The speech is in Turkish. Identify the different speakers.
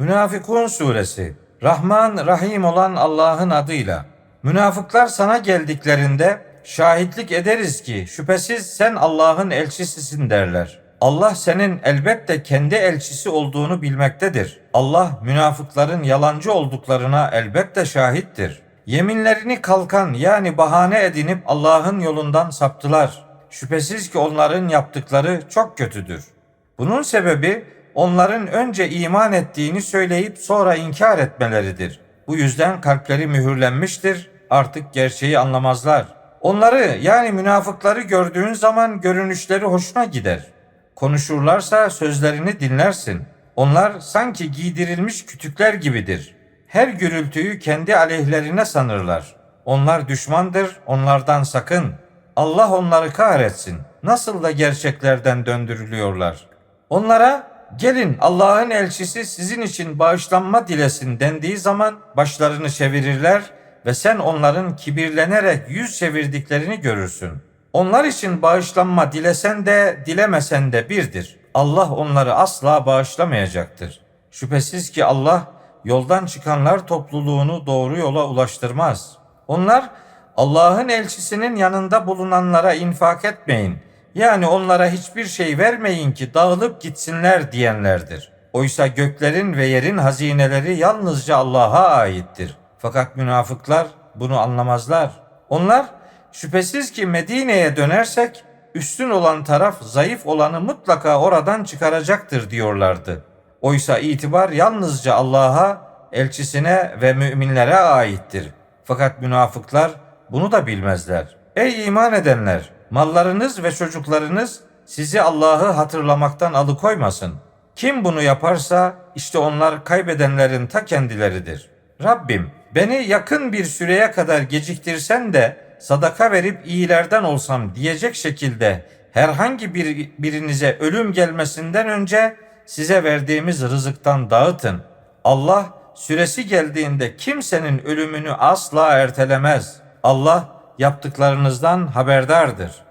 Speaker 1: Münafıkun suresi Rahman Rahim olan Allah'ın adıyla. Münafıklar sana geldiklerinde şahitlik ederiz ki şüphesiz sen Allah'ın elçisisin derler. Allah senin elbette kendi elçisi olduğunu bilmektedir. Allah münafıkların yalancı olduklarına elbette şahittir. Yeminlerini kalkan yani bahane edinip Allah'ın yolundan saptılar. Şüphesiz ki onların yaptıkları çok kötüdür. Bunun sebebi onların önce iman ettiğini söyleyip sonra inkar etmeleridir. Bu yüzden kalpleri mühürlenmiştir, artık gerçeği anlamazlar. Onları yani münafıkları gördüğün zaman görünüşleri hoşuna gider. Konuşurlarsa sözlerini dinlersin. Onlar sanki giydirilmiş kütükler gibidir. Her gürültüyü kendi aleyhlerine sanırlar. Onlar düşmandır, onlardan sakın. Allah onları kahretsin. Nasıl da gerçeklerden döndürülüyorlar. Onlara gelin Allah'ın elçisi sizin için bağışlanma dilesin dendiği zaman başlarını çevirirler ve sen onların kibirlenerek yüz çevirdiklerini görürsün. Onlar için bağışlanma dilesen de dilemesen de birdir. Allah onları asla bağışlamayacaktır. Şüphesiz ki Allah yoldan çıkanlar topluluğunu doğru yola ulaştırmaz. Onlar Allah'ın elçisinin yanında bulunanlara infak etmeyin. Yani onlara hiçbir şey vermeyin ki dağılıp gitsinler diyenlerdir. Oysa göklerin ve yerin hazineleri yalnızca Allah'a aittir. Fakat münafıklar bunu anlamazlar. Onlar şüphesiz ki Medine'ye dönersek üstün olan taraf zayıf olanı mutlaka oradan çıkaracaktır diyorlardı. Oysa itibar yalnızca Allah'a, elçisine ve müminlere aittir. Fakat münafıklar bunu da bilmezler. Ey iman edenler! Mallarınız ve çocuklarınız sizi Allah'ı hatırlamaktan alıkoymasın. Kim bunu yaparsa işte onlar kaybedenlerin ta kendileridir. Rabbim beni yakın bir süreye kadar geciktirsen de sadaka verip iyilerden olsam diyecek şekilde herhangi bir birinize ölüm gelmesinden önce size verdiğimiz rızıktan dağıtın. Allah süresi geldiğinde kimsenin ölümünü asla ertelemez. Allah yaptıklarınızdan haberdardır.''